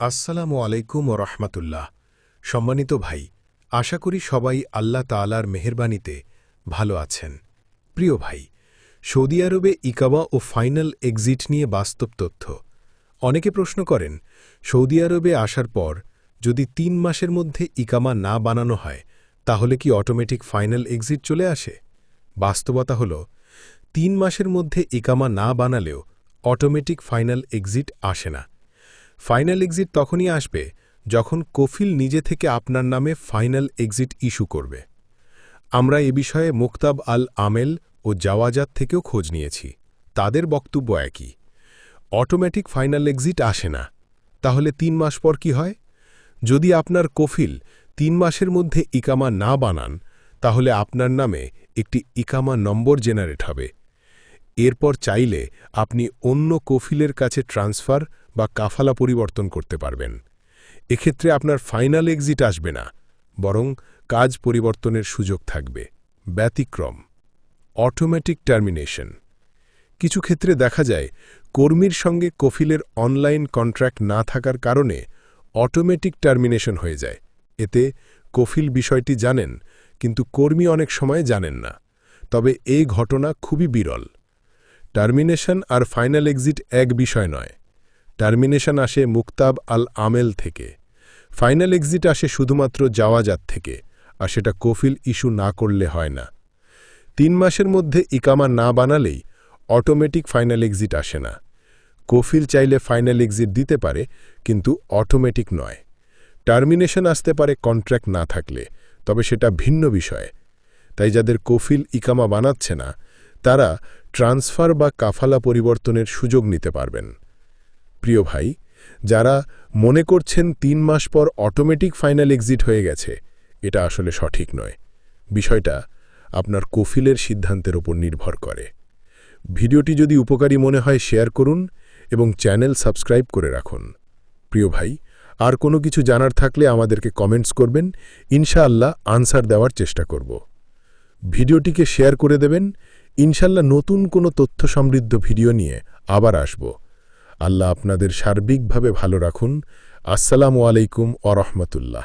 আসসালামু আলাইকুম ও রহমতুল্লাহ। সম্মানিত ভাই, আশা করি সবাই আল্লাহ তালার মেহরবানিতে ভালো আছেন। প্রিয় ভাই, সৌদি আরবে ইকামা ও ফাইনাল এক্সিট নিয়ে বাস্তব তথ্য। অনেকে প্রশ্ন করেন, সৌদি আরবে আসার পর যদি তিন মাসের মধ্যে ইকামা না বানানো হয়, তাহলে কি অটোমেটিক ফাইনাল এক্সিট চলে আসে? বাস্তবতা হল, তিন মাসের মধ্যে ইকামা না বানালেও অটোমেটিক ফাইনাল এক্সিট আসে না। ফাইনাল এক্সিট তখনই আসবে যখন কফিল নিজে থেকে আপনার নামে ফাইনাল এক্সিট ইস্যু করবে। আমরা এ বিষয়ে মুক্তাব আল আমেল ও জাওয়াজাত থেকেও খোঁজ নিয়েছি। তাদের বক্তব্য একই। অটোমেটিক ফাইনাল এক্সিট আসে না। তাহলে তিন মাস পর কি হয়? যদি আপনার কফিল তিন মাসের মধ্যে ইকামা না বানান, তাহলে আপনার নামে একটি ইকামা নম্বর জেনারেট হবে। এরপর চাইলে আপনি অন্য কফিলের কাছে ট্রান্সফার বা কাফালা পরিবর্তন করতে পারবেন। এক্ষেত্রে আপনার ফাইনাল এক্সিট আসবে না, বরং কাজ পরিবর্তনের সুযোগ থাকবে। ব্যতিক্রম। Automatic termination. কিছু ক্ষেত্রে দেখা যায়, কর্মীর সঙ্গে কফিলের অনলাইন কন্ট্রাক্ট না থাকার কারণে অটোমেটিক টার্মিনেশন হয়ে যায়। এতে কফিল বিষয়টি জানেন, কিন্তু কর্মী অনেক সময় জানেন না। তবে এই ঘটনা খুবই বিরল। টার্মিনেশন আর ফাইনাল এক্সিট এক বিষয় নয়। টার্মিনেশন আসে মুক্তাব আল আমেল থেকে। ফাইনাল এক্সিট আসে শুধুমাত্র যাওয়াজাত থেকে, আর সেটা কফিল ইস্যু না করলে হয় না। তিন মাসের মধ্যে ইকামা না বানালেই অটোমেটিক ফাইনাল এক্সিট আসে না। কফিল চাইলে ফাইনাল এক্সিট দিতে পারে, কিন্তু অটোমেটিক নয়। টার্মিনেশন আসতে পারে কন্ট্রাক্ট না থাকলে, তবে সেটা ভিন্ন বিষয়। তাই যাদের কফিল ইকামা বানাচ্ছে না, তারা ট্রান্সফার বা কাফালা পরিবর্তনের সুযোগ নিতে পারবেন। প্রিয় ভাই, যারা মনে করছেন তিন মাস পর অটোমেটিক ফাইনাল এক্সিট হয়ে গেছে, এটা আসলে সঠিক নয়। বিষয়টা আপনার কফিলের সিদ্ধান্তের ওপর নির্ভর করে। ভিডিওটি যদি উপকারী মনে হয় শেয়ার করুন এবং চ্যানেল সাবস্ক্রাইব করে রাখুন। প্রিয় ভাই, আর কোনো কিছু জানার থাকলে আমাদেরকে কমেন্টস করবেন, ইনশাআল্লাহ আনসার দেওয়ার চেষ্টা করব। ভিডিওটিকে শেয়ার করে দেবেন ইনশাল্লাহ নতুন কোনো তথ্য সমৃদ্ধ ভিডিও নিয়ে আবার আসব। আল্লাহ আপনাদের সার্বিকভাবে ভালো রাখুন। আসসালামু আলাইকুম অরহমতুল্লাহ